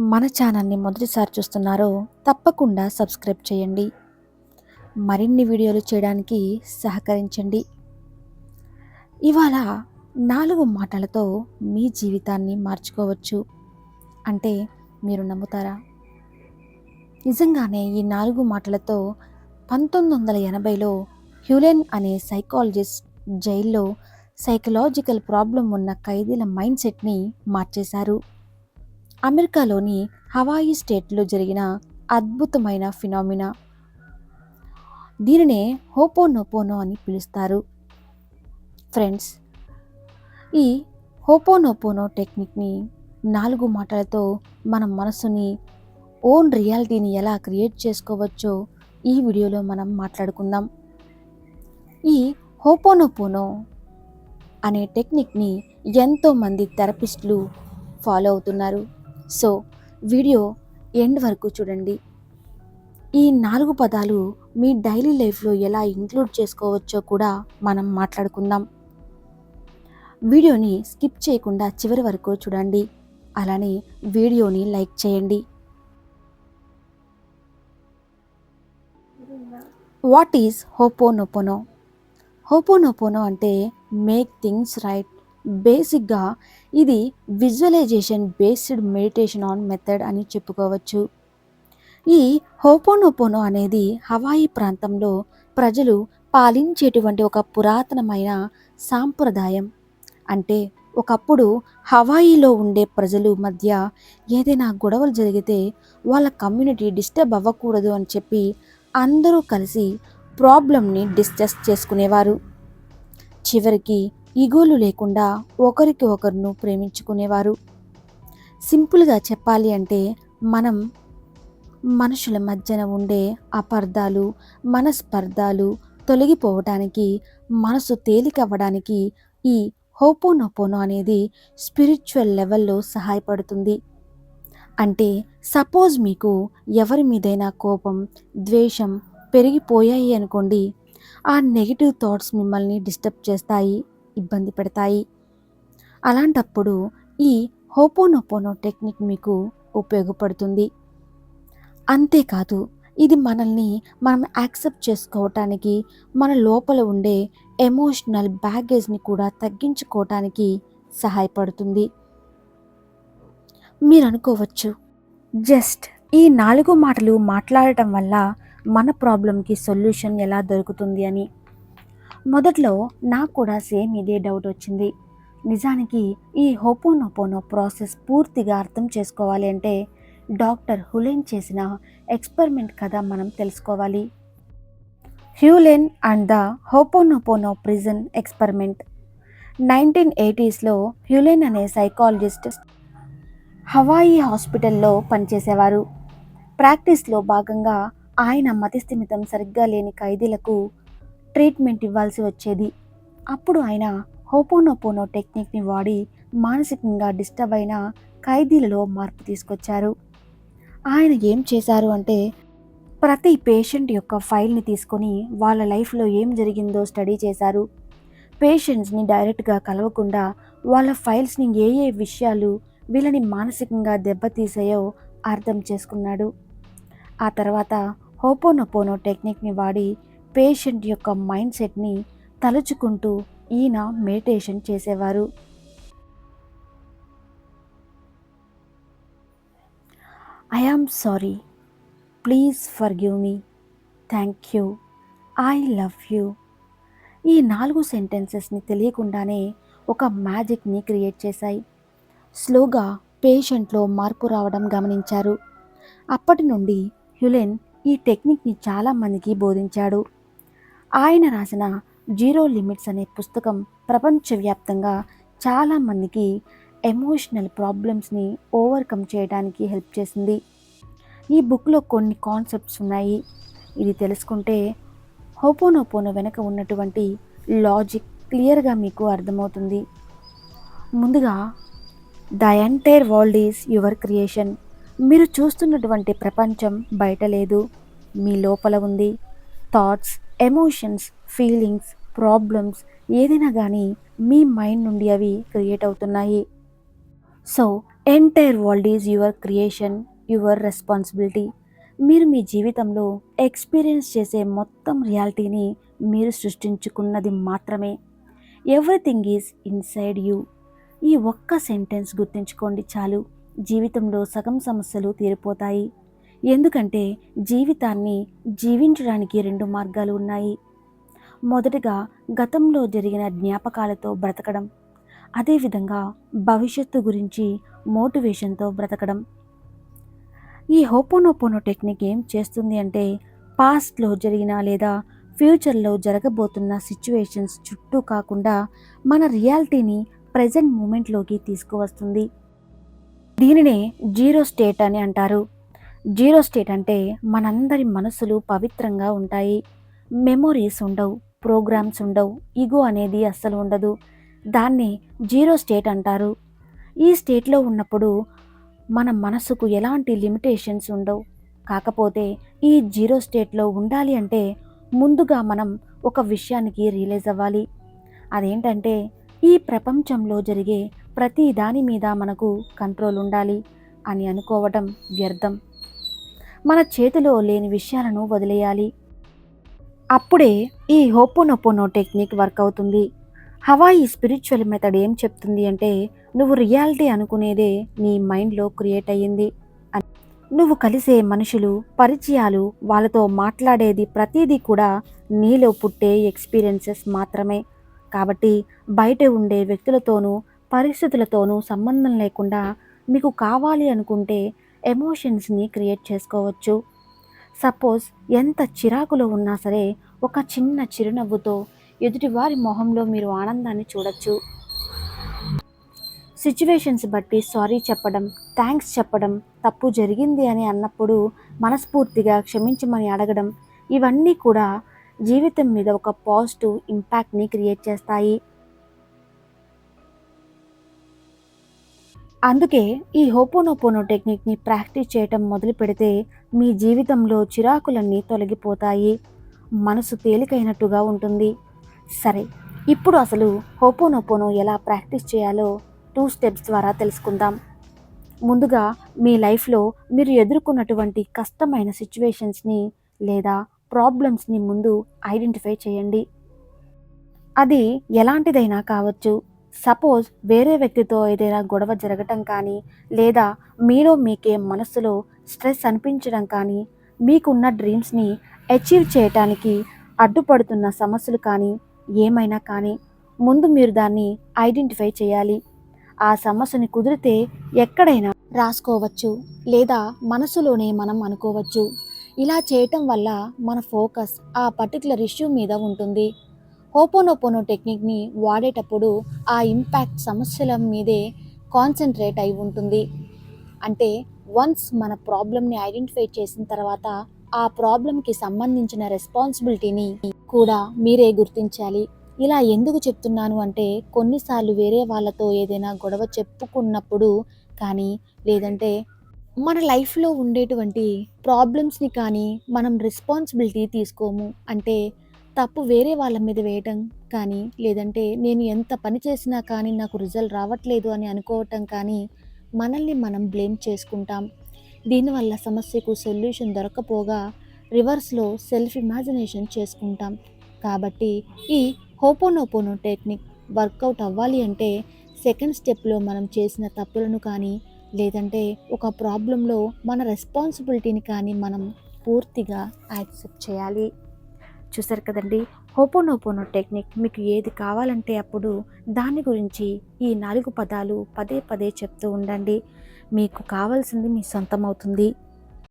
మన ఛానల్ని మొదటిసారి చూస్తున్నారో తప్పకుండా సబ్స్క్రైబ్ చేయండి. మరిన్ని వీడియోలు చేయడానికి సహకరించండి. ఇవాళ నాలుగు మాటలతో మీ జీవితాన్ని మార్చుకోవచ్చు. అంటే మీరు నమ్ముతారా? నిజంగానే ఈ నాలుగు మాటలతో పంతొమ్మిది వందల ఎనభైలో హ్యూలెన్ అనే సైకాలజిస్ట్ జైల్లో సైకలాజికల్ ప్రాబ్లం ఉన్న ఖైదీల మైండ్ సెట్ని మార్చేశారు. అమెరికాలోని హవాయి స్టేట్లో జరిగిన అద్భుతమైన ఫినామినా. దీనినే హోపోనోపోనో అని పిలుస్తారు. ఫ్రెండ్స్ ఈ హోపోనోపోనో టెక్నిక్ని నాలుగు మాటలతో మన మనసుని ఓన్ రియాలిటీని ఎలా క్రియేట్ చేసుకోవచ్చో ఈ వీడియోలో మనం మాట్లాడుకుందాం. ఈ హోపోనోపోనో అనే టెక్నిక్ని ఎంతోమంది థెరపిస్టులు ఫాలో అవుతున్నారు. సో వీడియో ఎండ్ వరకు చూడండి. ఈ నాలుగు పదాలు మీ డైలీ లైఫ్లో ఎలా ఇంక్లూడ్ చేసుకోవచ్చో కూడా మనం మాట్లాడుకుందాం. వీడియోని స్కిప్ చేయకుండా చివరి వరకు చూడండి. అలానే వీడియోని లైక్ చేయండి. What is hooponopono? హోపోనోపోనో అంటే మేక్ థింగ్స్ రైట్. బేసిక్గా ఇది visualisation based meditation on method అని చెప్పుకోవచ్చు. ఈ హోపోనోపోనో అనేది హవాయి ప్రాంతంలో ప్రజలు పాలించేటువంటి ఒక పురాతనమైన సాంప్రదాయం. అంటే ఒకప్పుడు హవాయిలో ఉండే ప్రజలు మధ్య ఏదైనా గొడవలు జరిగితే వాళ్ళ కమ్యూనిటీ డిస్టర్బ్ అవ్వకూడదు అని చెప్పి అందరూ కలిసి ప్రాబ్లమ్ని డిస్కస్ చేసుకునేవారు. చివరికి ఈగోలు లేకుండా ఒకరికి ఒకరిను ప్రేమించుకునేవారు. సింపుల్గా చెప్పాలి అంటే మనం మనుషుల మధ్యన ఉండే అపార్థాలు మనస్పర్ధాలు తొలగిపోవటానికి మనసు తేలికవ్వడానికి ఈ హోపోనోపోనో అనేది స్పిరిచువల్ లెవెల్లో సహాయపడుతుంది. అంటే సపోజ్ మీకు ఎవరి మీదైనా కోపం ద్వేషం పెరిగిపోయాయి అనుకోండి ఆ నెగిటివ్ థాట్స్ మిమ్మల్ని డిస్టర్బ్ చేస్తాయి. ఇబ్బంది పెడతాయి. అలాంటప్పుడు ఈ హోపోనోపోనో టెక్నిక్ మీకు ఉపయోగపడుతుంది. అంతేకాదు ఇది మనల్ని మనం యాక్సెప్ట్ చేసుకోవటానికి మన లోపల ఉండే ఎమోషనల్ బ్యాగేజ్ని కూడా తగ్గించుకోవటానికి సహాయపడుతుంది. మీరు అనుకోవచ్చు జస్ట్ ఈ నాలుగు మాటలు మాట్లాడటం వల్ల మన ప్రాబ్లంకి సొల్యూషన్ ఎలా దొరుకుతుంది అని. మొదట్లో నాకు కూడా సేమ్ ఇదే డౌట్ వచ్చింది. నిజానికి ఈ హోపోనోపోనో ప్రాసెస్ పూర్తిగా అర్థం చేసుకోవాలి అంటే డాక్టర్ హులెన్ చేసిన ఎక్స్పెరిమెంట్ కథ మనం తెలుసుకోవాలి. Hew Len and the ho'oponopono prison experiment. Nineteen ఎయిటీస్లో Hew Len అనే సైకాలజిస్ట్ హవాయి హాస్పిటల్లో పనిచేసేవారు. ప్రాక్టీస్లో భాగంగా ఆయన మతిస్థిమితం సరిగ్గా లేని ఖైదీలకు ట్రీట్మెంట్ ఇవ్వాల్సి వచ్చేది. అప్పుడు ఆయన హోపోనోపోనో టెక్నిక్ని వాడి మానసికంగా డిస్టర్బ్ అయిన ఖైదీలలో మార్పు తీసుకొచ్చారు. ఆయన ఏం చేశారు అంటే ప్రతి పేషెంట్ యొక్క ఫైల్ని తీసుకొని వాళ్ళ లైఫ్లో ఏం జరిగిందో స్టడీ చేశారు. పేషెంట్స్ని డైరెక్ట్గా కలవకుండా వాళ్ళ ఫైల్స్ని ఏ ఏ విషయాలు వీళ్ళని మానసికంగా దెబ్బతీసాయో అర్థం చేసుకున్నాడు. ఆ తర్వాత హోపోనోపోనో టెక్నిక్ని వాడి పేషెంట్ యొక్క మైండ్ సెట్ని తలుచుకుంటూ ఈయన మెడిటేషన్ చేసేవారు. I am sorry. Please forgive me. Thank you. I love you. ఈ నాలుగు సెంటెన్సెస్ని తెలియకుండానే ఒక మ్యాజిక్ని క్రియేట్ చేశాయి. స్లోగా పేషెంట్లో మార్పు రావడం గమనించారు. అప్పటి నుండి హ్యులెన్ ఈ టెక్నిక్ని చాలామందికి బోధించాడు. ఆయన రాసిన జీరో లిమిట్స్ అనే పుస్తకం ప్రపంచవ్యాప్తంగా చాలామందికి ఎమోషనల్ ప్రాబ్లమ్స్ని ఓవర్కమ్ చేయడానికి హెల్ప్ చేసింది. ఈ బుక్లో కొన్ని కాన్సెప్ట్స్ ఉన్నాయి. ఇది తెలుసుకుంటే హోపోనోపోను వెనక ఉన్నటువంటి లాజిక్ క్లియర్గా మీకు అర్థమవుతుంది. ముందుగా the entire world is your creation. మీరు చూస్తున్నటువంటి ప్రపంచం బయట లేదు. మీ లోపల ఉంది. థాట్స్ ఎమోషన్స్ ఫీలింగ్స్ ప్రాబ్లమ్స్ ఏదైనా కానీ మీ మైండ్ నుండి అవి క్రియేట్ అవుతున్నాయి. So entire world is your creation your responsibility. మీరు మీ జీవితంలో ఎక్స్పీరియన్స్ చేసే మొత్తం రియాలిటీని మీరు సృష్టించుకున్నది మాత్రమే. Everything is inside you. ఈ ఒక్క సెంటెన్స్ గుర్తుంచుకోండి చాలు. జీవితంలో సగం సమస్యలు తీరిపోతాయి. ఎందుకంటే జీవితాన్ని జీవించడానికి రెండు మార్గాలు ఉన్నాయి. మొదటగా గతంలో జరిగిన జ్ఞాపకాలతో బ్రతకడం అదేవిధంగా భవిష్యత్తు గురించి మోటివేషన్తో బ్రతకడం. ఈ హోపోనోపోనో టెక్నిక్ ఏం చేస్తుంది అంటే పాస్ట్లో జరిగిన లేదా ఫ్యూచర్లో జరగబోతున్న సిచ్యువేషన్స్ చుట్టూ కాకుండా మన రియాలిటీని ప్రజెంట్ మూమెంట్లోకి తీసుకువస్తుంది. దీనినే జీరో స్టేట్ అని అంటారు. జీరో స్టేట్ అంటే మనందరి మనసులు పవిత్రంగా ఉంటాయి. మెమొరీస్ ఉండవు ప్రోగ్రామ్స్ ఉండవు ఇగో అనేది అస్సలు ఉండదు. దాన్ని జీరో స్టేట్ అంటారు. ఈ స్టేట్లో ఉన్నప్పుడు మన మనసుకు ఎలాంటి లిమిటేషన్స్ ఉండవు. కాకపోతే ఈ జీరో స్టేట్లో ఉండాలి అంటే ముందుగా మనం ఒక విషయానికి రియలైజ్ అవ్వాలి. అదేంటంటే ఈ ప్రపంచంలో జరిగే ప్రతి దాని మీద మనకు కంట్రోల్ ఉండాలి అని అనుకోవటం వ్యర్థం. మన చేతిలో లేని విషయాలను వదిలేయాలి. అప్పుడే ఈ హోపోనొపోనో టెక్నిక్ వర్క్ అవుతుంది. హవాయి స్పిరిచువల్ మెథడ్ ఏం చెప్తుంది అంటే నువ్వు రియాలిటీ అనుకునేదే నీ మైండ్లో క్రియేట్ అయ్యింది. నువ్వు కలిసే మనుషులు పరిచయాలు వాళ్ళతో మాట్లాడేది ప్రతిదీ కూడా నీలో పుట్టే ఎక్స్పీరియన్సెస్ మాత్రమే. కాబట్టి బయట ఉండే వ్యక్తులతోనూ పరిస్థితులతోనూ సంబంధం లేకుండా మీకు కావాలి అనుకుంటే ఎమోషన్స్ని క్రియేట్ చేసుకోవచ్చు. సపోజ్ ఎంత చిరాకులో ఉన్నా సరే ఒక చిన్న చిరునవ్వుతో ఎదుటివారి మొహంలో మీరు ఆనందాన్ని చూడొచ్చు. సిచ్యువేషన్స్ బట్టి సారీ చెప్పడం థ్యాంక్స్ చెప్పడం తప్పు జరిగింది అని అన్నప్పుడు మనస్ఫూర్తిగా క్షమించమని అడగడం ఇవన్నీ కూడా జీవితం మీద ఒక పాజిటివ్ ఇంపాక్ట్ని క్రియేట్ చేస్తాయి. అందుకే ఈ హోపోనోపోనో టెక్నిక్ని ప్రాక్టీస్ చేయటం మొదలు పెడితే మీ జీవితంలో చిరాకులన్నీ తొలగిపోతాయి. మనసు తేలికైనట్టుగా ఉంటుంది. సరే ఇప్పుడు అసలు హోపోనోపోనో ఎలా ప్రాక్టీస్ చేయాలో టూ స్టెప్స్ ద్వారా తెలుసుకుందాం. ముందుగా మీ లైఫ్లో మీరు ఎదుర్కొన్నటువంటి కష్టమైన సిచ్యువేషన్స్ని లేదా ప్రాబ్లమ్స్ని ముందు ఐడెంటిఫై చేయండి. అది ఎలాంటిదైనా కావచ్చు. సపోజ్ వేరే వ్యక్తితో ఏదైనా గొడవ జరగటం కానీ లేదా మీలో మీకే మనస్సులో స్ట్రెస్ అనిపించడం కానీ మీకున్న డ్రీమ్స్ని అచీవ్ చేయటానికి అడ్డుపడుతున్న సమస్యలు కానీ ఏమైనా కానీ ముందు మీరు దాన్ని ఐడెంటిఫై చేయాలి. ఆ సమస్యని కుదిరితే ఎక్కడైనా రాసుకోవచ్చు లేదా మనసులోనే మనం అనుకోవచ్చు. ఇలా చేయటం వల్ల మన ఫోకస్ ఆ పర్టికులర్ ఇష్యూ మీద ఉంటుంది. హోపోనోపోనో టెక్నిక్ని వాడేటప్పుడు ఆ ఇంపాక్ట్ సమస్యల మీదే కాన్సన్ట్రేట్ అయి ఉంటుంది. అంటే వన్స్ మన ప్రాబ్లమ్ని ఐడెంటిఫై చేసిన తర్వాత ఆ ప్రాబ్లంకి సంబంధించిన రెస్పాన్సిబిలిటీని కూడా మీరే గుర్తించాలి. ఇలా ఎందుకు చెప్తున్నాను అంటే కొన్నిసార్లు వేరే వాళ్ళతో ఏదైనా గొడవ చెప్పుకున్నప్పుడు కానీ లేదంటే మన లైఫ్లో ఉండేటువంటి ప్రాబ్లమ్స్ని కానీ మనం రెస్పాన్సిబిలిటీ తీసుకోము. అంటే తప్పు వేరే వాళ్ళ మీద వేయటం కానీ లేదంటే నేను ఎంత పని చేసినా కానీ నాకు రిజల్ట్ రావట్లేదు అని అనుకోవటం కానీ మనల్ని మనం బ్లేమ్ చేసుకుంటాం. దీనివల్ల సమస్యకు సొల్యూషన్ దొరకపోగా రివర్స్లో సెల్ఫ్ ఇమాజినేషన్ చేసుకుంటాం. కాబట్టి ఈ హోపోనోపోనో టెక్నిక్ వర్కౌట్ అవ్వాలి అంటే సెకండ్ స్టెప్లో మనం చేసిన తప్పులను కానీ లేదంటే ఒక ప్రాబ్లంలో మన రెస్పాన్సిబిలిటీని కానీ మనం పూర్తిగా యాక్సెప్ట్ చేయాలి. చూసారు కదండి. హోపోనోపోనో టెక్నిక్ మీకు ఏది కావాలంటే అప్పుడు దాని గురించి ఈ నాలుగు పదాలు పదే పదే చెప్తూ ఉండండి. మీకు కావాల్సింది మీ సొంతం అవుతుంది.